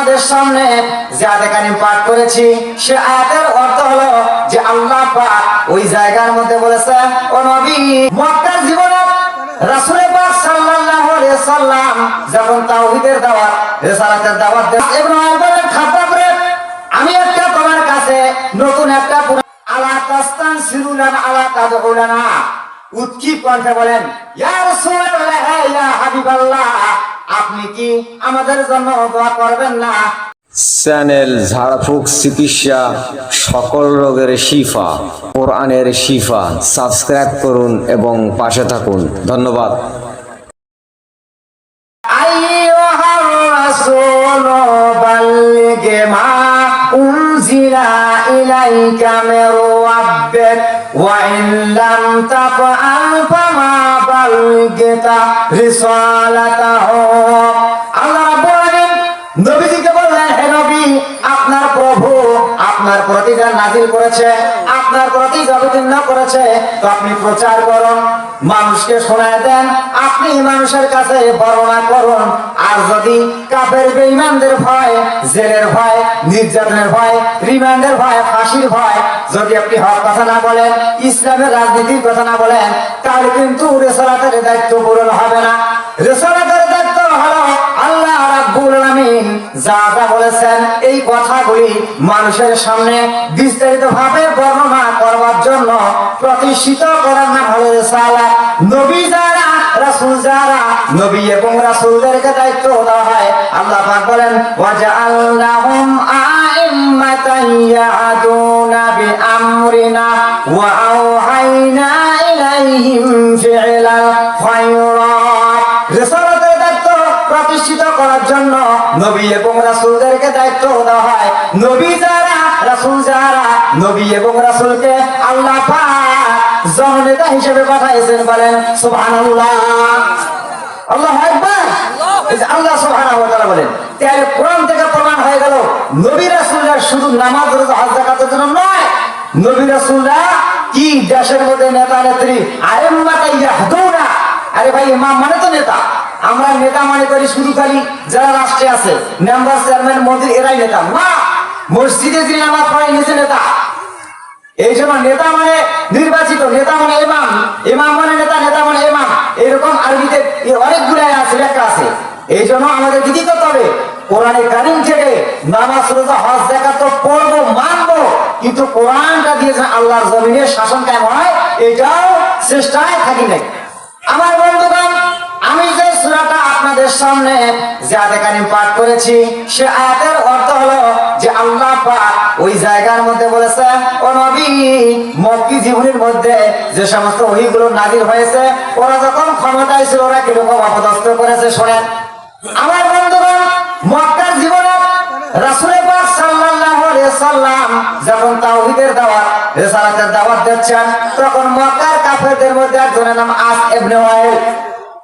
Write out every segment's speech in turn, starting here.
আপনাদের সামনে যে আয়াতে পাঠ করেছি। সে আয়াতের অর্থ হলো যে আল্লাহ পাক ওই জায়গার মধ্যে বলেছে, ও নবী, মক্কার জীবনে রাসূলের পাক সাল্লাল্লাহু আলাইহি সাল্লাম যখন তাওহীদের দাওয়াত, রিসালাতের দাওয়াত দেন, ইবনে আব্বাস খাতাব রে আমি একটা তোমার কাছে নতুন একটা আলা তাস্তান সিরুলান আলা তাদউলানা। উৎকি কণ্ঠে বলেন, ইয়া রাসূলুল্লাহ, ইয়া হাবিবাল্লাহ। আপনি কি আমাদের জন্য দোয়া করবেন না চ্যানেল ঝাড়ফুঁক চিকিৎসা সকল রোগের শিফা কোরআনের শিফা সাবস্ক্রাইব করুন এবং পাশে থাকুন ধন্যবাদ أيها الرسول بلغ ما أنزل إليك من ربك وإن لم تفعل فما বালগেতা বললেন, হে আপনার প্রভু আপনার প্রতি যা নাজিল করেছে, আপনার প্রতি অবতীর্ণ করেছে। তো আপনি প্রচার করুন, মানুষকে শোনায় দেন, আপনি মানুষের কাছে বর্ণনা করুন কাফের বেঈমানদের ভয়, জেলের ভয়, নির্যাতনের ভয়, রিমান্ডের ভয়, ফাঁসির ভয়। যদি আপনি হক কথা না বলেন, ইসলামের রাজনীতির কথা না বলেন, তাহলে কিন্তু রেসালাতের দায়িত্ব পূরণ হবে না। রেসালাতের দায়িত্ব হলো আল্লাহ রাব্বুল যা যা বলেছেন, এই কথাগুলি মানুষের সামনে বিস্তারিত ভাবে বর্ণনা করবার জন্য প্রতিষ্ঠিত করার নাম হলো রিসালাত। নবী যারা রাসূল যারা নবী এবং রাসূলদেরকে দায়িত্ব দেওয়া হয়, আল্লাহ পাক বলেন, ওয়াজআলনাহুম আইম্মাতান ইয়াদুনা বিআমরিনা ওয়া আওহাইনা ইলাইহিম ফি'লাল খায়রাত। রিসালাতের দায়িত্ব প্রতিষ্ঠিত করার জন্য নবী এবং রাসূলদেরকে দায়িত্ব দেওয়া হয়। নবী যারা, রাসূল যারা, নবী এবং রাসূলকে আল্লাহ পাক জননেতা হিসেবে পাঠাইছেন বলেন সুবহানাল্লাহ। আল্লাহু আল্লাহ সুবহানাহু ওয়া তাআলা বলেন তাহলে কোরআন থেকে প্রমাণ হয়ে গেল নবী রাসূলরা শুধু নামাজ রোজা হজ যাকাতের জন্য নয় নবী রাসূলরা কি দেশের মধ্যে নেতা নেত্রী আইম্মাতা ইয়াহদুনা? আরে ভাই ইমাম মানে তো নেতা। আমরা নেতা মানে করি শুধু খালি যারা রাষ্ট্রে আছে মেম্বার চেয়ারম্যান মন্ত্রী এরাই নেতা। না মসজিদে যিনি নামাজ পড়াই নিয়েছে নেতা। এই জন্য নেতা মানে নির্বাচিত নেতা মানে ইমাম। ইমাম মানে নেতা নেতা মানে ইমাম। এরকম আরবিতে অনেকগুলো আছে, লেখা আছে। এই জন্য আমাদের কি করতে হবে? কোরআনে কারিম থেকে নামাজ, রোজা, হজ দেখা তো পড়ব, মানবো। কিন্তু কোরআনটা দিয়েছে আল্লাহর জমিনের শাসন কায়েম হয়? এটাও চেষ্টায় থাকি নাই। আমার বন্ধুগণ, আমি যে সূরাটা আপনাদের সামনে যে আয়াতে কারিম পাঠ করেছি। সে আয়াতের অর্থ হলো যে আল্লাহ পাক ওই জায়গার মধ্যে বলেছে, ও নবী, মক্কি জীবনের মধ্যে যে সমস্ত ওহিগুলো নাজির হয়েছে, ওরা যখন ক্ষমতায় ছিল, ওরা কীরকম অপদস্থ করেছে শোনেন। আমার বন্ধুগণ, মক্কার জীবনে রাসূলের পাক সাল্লাল্লাহু আলাইহি সাল্লাম যখন তাওহীদের দাওয়াত, রিসালাতের দাওয়াত দিচ্ছেন, তখন মক্কার কাফেরদের মধ্যে একজনের নাম আস ইবনে ওয়াইল।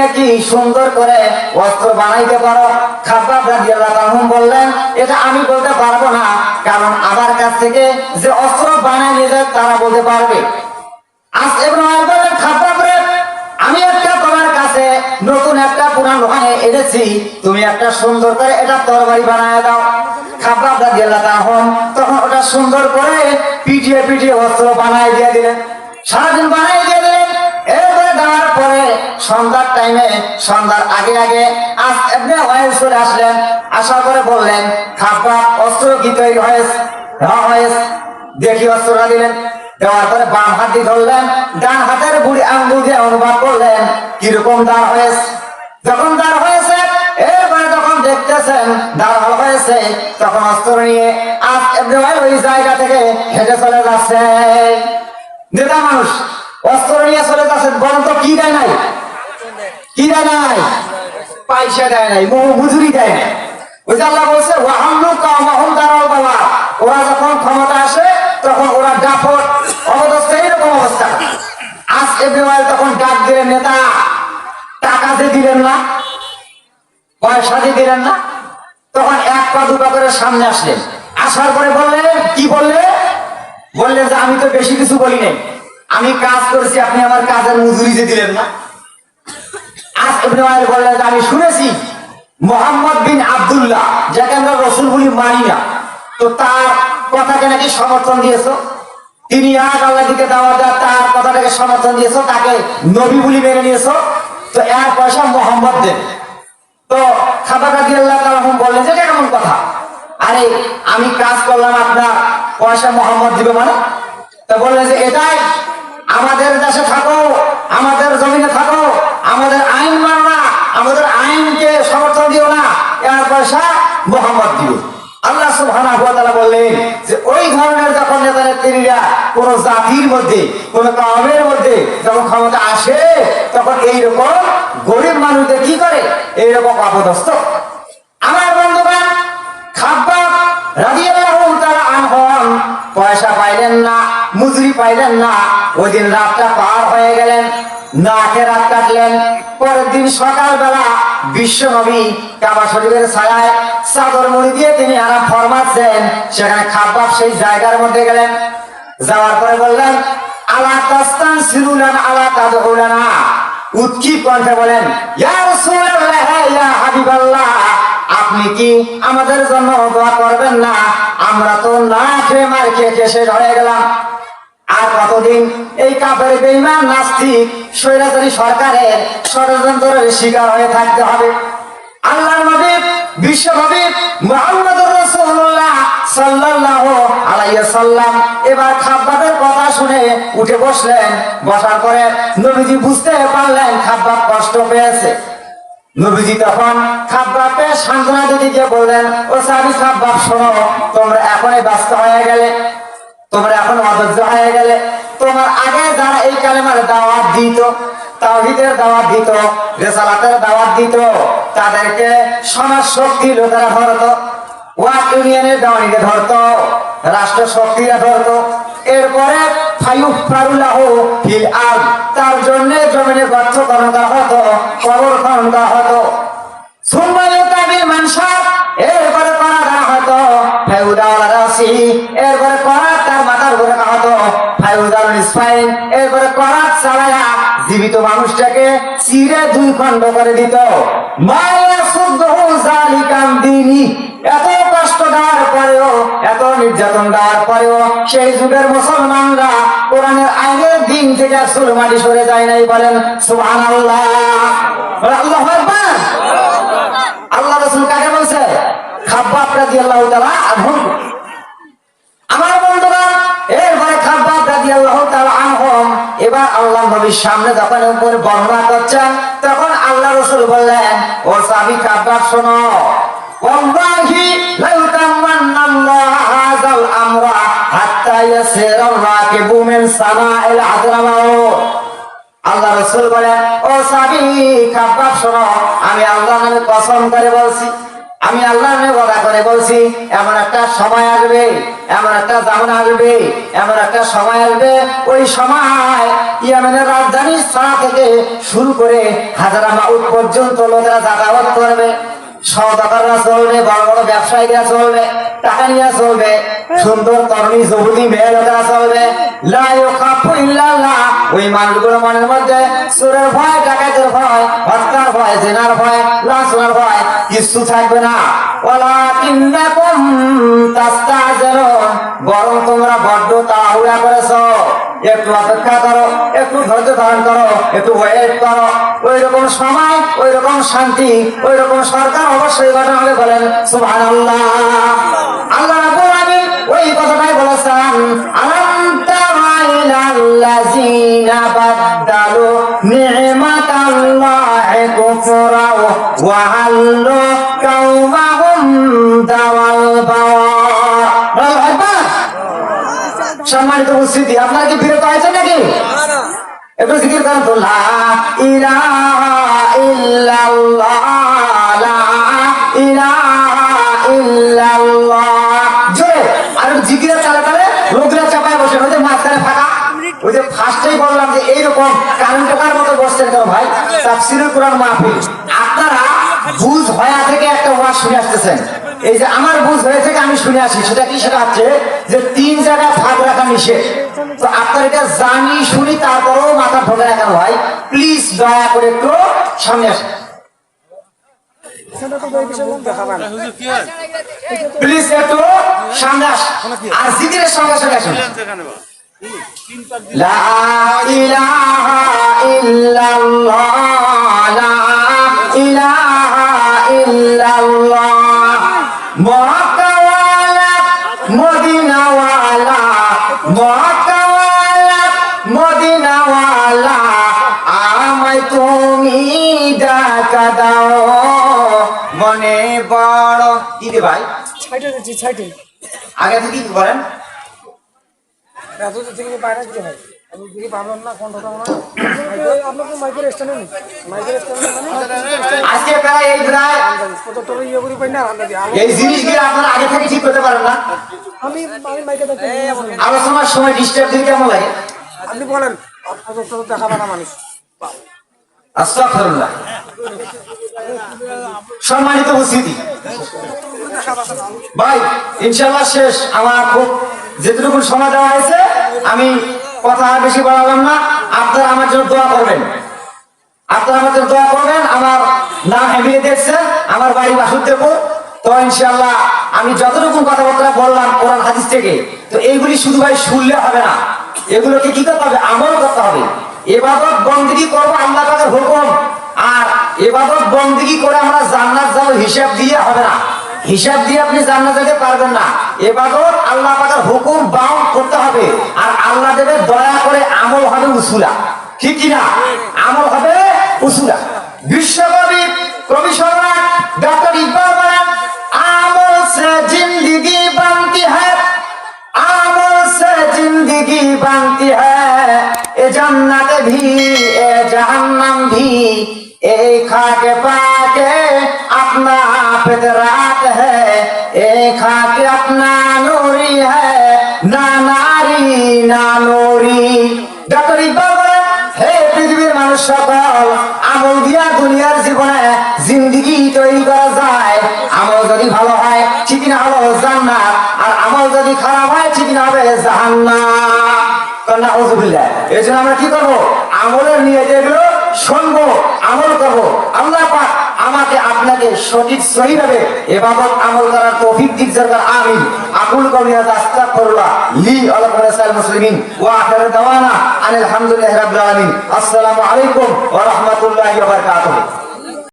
নাকি সুন্দর করে অস্ত্র বানাইতে পারো? রাদিয়াল্লাহু বললেন, এটা আমি বলতে পারব না। কারণ আমার কাছ থেকে যে অস্ত্র বানাই নিয়ে যায়, তারা বলতে পারবে। তুমি একটা সুন্দর করে এটা দাও। খাবার তখন ওটা সুন্দর করে পিটিয়ে পিটিয়ে অস্ত্র সারাদিন বানায় দিয়ে দিলেন। দেওয়ার পরে সন্ধ্যার টাইমে সন্ধ্যার আগে আগে আজ এমনি আসলেন। আসার পরে বললেন খাব্বা অস্ত্র হয়েছে? হ্যাঁ দেখি অস্ত্রটা দিলেন। দেওয়ার পরে বাম ধরলেন। ডান হাতের বুড়ি দিয়ে অনুবাদ করলেন, কীরকম দাঁড় হয়েছে? যখন দাঁড় হয়েছে, এরপরে যখন দেখতেছেন দাঁড় হয়েছে, তখন অস্ত্র নিয়ে আজ এমনি ওই জায়গা থেকে হেঁটে চলে যাচ্ছে নেতা মানুষ অস্ত্র নিয়ে চলে যাচ্ছে গন্ত কি দেয় নাই? কি দেয় নাই? পয়সা দেয় নাই মজুরি দেয় নাই। ওই বলছে ওয়াহামলু কামাহুম দারাল বাবা ওরা যখন ক্ষমতা আসে, তখন ওরা ডাপট অবদস্থ এইরকম অবস্থা। আজকে এবার তখন ডাক দিলেন, নেতা, টাকা যে দিলেন না, পয়সা যে দিলেন না? তখন এক পা দুপা করে সামনে আসলেন। আসার পরে বললেন, কি বললে? বললেন যে, আমি তো বেশি কিছু বলি নাই। আমি কাজ করেছি, আপনি আমার কাজের মজুরি যে দিলেন না। আজ ইবনে ওয়াইল বললেন আমি শুনেছি মোহাম্মদ বিন আব্দুল্লাহ, যাকে আমরা রসুল বলি মানি না। তো তার কথাকে নাকি সমর্থন দিয়েছ? তিনি এক আল্লাহ দিকে দাওয়া দেয় তার কথাটাকে সমর্থন দিয়েছ, তাকে নবী বলি মেনে নিয়েছো। তো এক পয়সা মোহাম্মদ দেন। তো খাবার কাদি আল্লাহ তাআলা বললেন যে কেমন কথা? আরে, আমি কাজ করলাম, আপনার পয়সা মোহাম্মদ দিবে মানে? তো বললেন যে, এটাই আমাদের দেশে থাকো, আমাদের জমিনে থাকো, আমাদের আইন মানো না, আমাদের আইনকে সমর্থন দিও না, এর পয়সা মোহাম্মদ দিও আল্লাহ সুবহানাহু ওয়া তাআলা বললেন যে, ওই ধরনের যখন নেতা নেত্রীরা কোন জাতির মধ্যে, কোন কওমের মধ্যে যখন ক্ষমতা আসে, তখন এইরকম গরিব মানুষদের কি করে? এইরকম অপদস্থ। আমার বন্ধুগণ, খাব্বাব রাদিয়াল্লাহু তাআলা আনহুম পয়সা পাইলেন না মজুরি পাইলেন না। ওই দিন রাতটা পার হয়ে গেলেন না খেয়ে রাত কাটলেন। পরের দিন সকালবেলা বিশ্ব নবী কাবা শরীফের ছায়ায় চাদর মুড়ি দিয়ে তিনি আরাম ফরমাচ্ছেন। সেখানে খাব্বাব সেই জায়গার মধ্যে গেলেন। যাওয়ার পরে বললেন, আলা তাস্তান সিরুলান আলা তাদউলানা উৎকি কণ্ঠে বলেন, ইয়া রাসূলুল্লাহ, ইয়া হাবিবাল্লাহ, আপনি কি আমাদের জন্য দোয়া করবেন না? আমরা তো না খেয়ে মার খেয়ে শেষ হয়ে গেলাম। আর কতদিন এই কাপের বেইমান নাস্তিক, স্বৈরাচারী সরকারের ষড়যন্ত্রের শিকার হয়ে থাকতে হবে। আল্লাহ নবী, বিশ্ব নবী মুহাম্মদুর রাসূলুল্লাহ সাল্লাল্লাহু আলাইহি সাল্লাম এবার খাব্বাবের কথা শুনে উঠে বসলেন। বসার পরে নবীজি বুঝতে পারলেন খাব্বাব কষ্ট পেয়েছে। নবীজি তখন খাব্বাবকে সান্ত্বনা দিতে গিয়ে বললেন, ও সাবি খাব্বাব, শোনো, তোমরা এখনই ব্যস্ত হয়ে গেলে। তোমরা এখন অধৈর্য হয়ে গেলে। তোমার আগে যারা এই কালেমার দাওয়াত দিত, তাওহীদের দাওয়াত দিত, রেসালাতের দাওয়াত দিত, তাদেরকে সমাজ শক্তি লোকেরা ধরতো, ওয়াক ইউনিয়নের দাওয়ানিকে ধরতো রাষ্ট্র শক্তিরা ধরতো। এরপরে তার জন্য জমিনে হতো, কবর খনন হতো। এরপরে করা হতো এরপরে করা ফেউদাল এরপরে করা চালায়া জীবিত মানুষটাকে চিরে দুই খণ্ড করে দিত। এত কষ্ট দেওয়ার পরেও এত নির্যাতন দেওয়ার পরেও সেই যুগের মুসলমানরা কোরআনের আগের দিন থেকে সুলমাটি সরে যায় নাই বলেন সুবহানাল্লাহ। আল্লাহু আকবার। আল্লাহ রসুল কাকে বলছে? খাব্বাব রাদিয়াল্লাহু তাআলা আনহু। এবার আল্লাহ নবীর সামনে যখন উপরে বর্ণনা করছেন, তখন আল্লাহ রসুল বললেন, ও সাবি খাব্বাব শোনো আমি আল্লাহ কসম করে বলছি আমি আল্লাহ কথা করে বলছি, এমন একটা সময় আসবে, এমন একটা জামানা আসবে, এমন একটা সময় আসবে। ওই সময় ইয়ামেনের রাজধানী সারা থেকে শুরু করে হাজারা মাউট পর্যন্ত লোকেরা যাতায়াত করবে। সৌদাগররা চলবে, বড় বড় ব্যবসায়ীরা চলবে, টাকা নিয়ে চলবে, সুন্দর তরুণী যুবতী চলবে। লা ইউখাফু ইল্লাল্লাহ ওই মনের মধ্যে সুরের ভয়, ডাকাতের ভয়, হত্যার ভয়, জেনার ভয় লাশনার ভয়, কিছু থাকবে না। বরং তোমরা বড্ড তাড়াহুড়া করেছ। একটু অপেক্ষা করো, একটু ধৈর্য ধারণ করো, একটু ওয়েট করো। ওই রকম সময় ওই রকম শান্তি ওই রকম সরকার অবশ্যই গঠন হবে বলেন, সুবহানাল্লাহ। ইলাল্লাযিনা بدلوا نعمة الله كفرا হাল্লু قومهم দাওয়াল বাওয়া সম্মানিত উপস্থিতি আপনার কি ফিরত আছে নাকি? একটু জিকির করেন তো লা ইলাহা আমার বুঝ হয়ে আমি শুনে আসি, সেটা কি? সেটা হচ্ছে যে তিন জায়গায় ফাঁক রাখা নিষেধ। তো আপনার এটা জানি, শুনি, তারপরেও মাথা না কেন ভাই? প্লিজ দয়া করে একটু সামনে আসেন। প্লিজ একটু সামনে আস আর জিকিরের সঙ্গে সঙ্গে আসুন। লা ইলাহা ইল্লাল্লাহ লা ইলাহা ইল্লাল্লাহ মক্কাওয়ালা মদিনাওয়ালা মক্কাওয়ালা মদিনাওয়ালা আমায় তুমি ডাকা দাও। মনে বড় কি ভাই? ছাইটে দিচ্ছি আগে থেকে কি থেকে বাইরে হয় পাবেন না মনে আপনার তো মাইকের স্ট্যান্ডে নেই। মাইকের স্ট্যান্ডে মানে আজকে প্রায় এই ইয়ে করি পাই না এই জিনিসগুলো আপনারা আগে থেকে ঠিক করতে পারেন না। আমি আমি মাইকে দেখতে আলোচনার সময় ডিস্টার্ব কেমন লাগে? আপনি বলেন দেখাবে না মানুষ। আস্তাগফিরুল্লাহ। সম্মানিত উপস্থিতি। ভাই ইনশাল্লাহ শেষ। আমার খুব যেটুকু সময় দেওয়া হয়েছে, আমি কথা বেশি বাড়ালাম না। আপনারা আমার জন্য দোয়া করবেন। আপনারা আমার জন্য দোয়া করবেন। আমার নাম এমবিএ দেখছেন আমার বাড়ি বাসুদেবপুর। তো ইনশাল্লাহ আমি যতটুকু কথাবার্তা বললাম কোরআন হাদিস থেকে, তো এইগুলি শুধু ভাই শুনলে হবে না। এগুলোকে কি করতে হবে? আমল করতে হবে। এবাদত বন্দিগি করব আল্লাহ পাকের হুকুম। আর এবাদত বন্দিগি করে আমরা জান্নাত যাব হিসাব দিয়ে হবে না। হিসাব দিয়ে আপনি জানা যেতে পারবেন না। এবাদত আল্লাহ পাকার হুকুম বাউন্ড করতে হবে। আর আল্লাহ দেবে দয়া করে আমল হবে উসুলা। ঠিক কিনা? আমল হবে উসুলা। বিশ্বকবি কমিশনার ডক্টর ইকবাল আমল সে জিন্দিগি বানতি হ্যাঁ আমল সে জিন্দিগি বানতি হ্যাঁ এ জান্নাত ভি, এ জাহান্নাম ভি, এই খাকে পা যদি খারাপ হয়, ঠিক না হবে হুজুবিল্লাহ এই জন্য আমরা কি করব? আমলের নিয়ে যেগুলো শুনব, আমল করব। আল্লাহ পাক আমাকে আপনাকে সঠিক, সহিভাবে এবাদত আমল করার তৌফিক দিক দরকার। আমিন। আকুল কবি হাজা আস্তাগফিরুল্লাহ। লি আলাইকুম সাল মুসলিমিন। ওয়া আখির দাওয়ানা আনিল হামদুলিল্লাহি রাব্বিল আলামিন। আসসালামু আলাইকুম ওয়া রাহমাতুল্লাহি ওয়া বারাকাতুহু।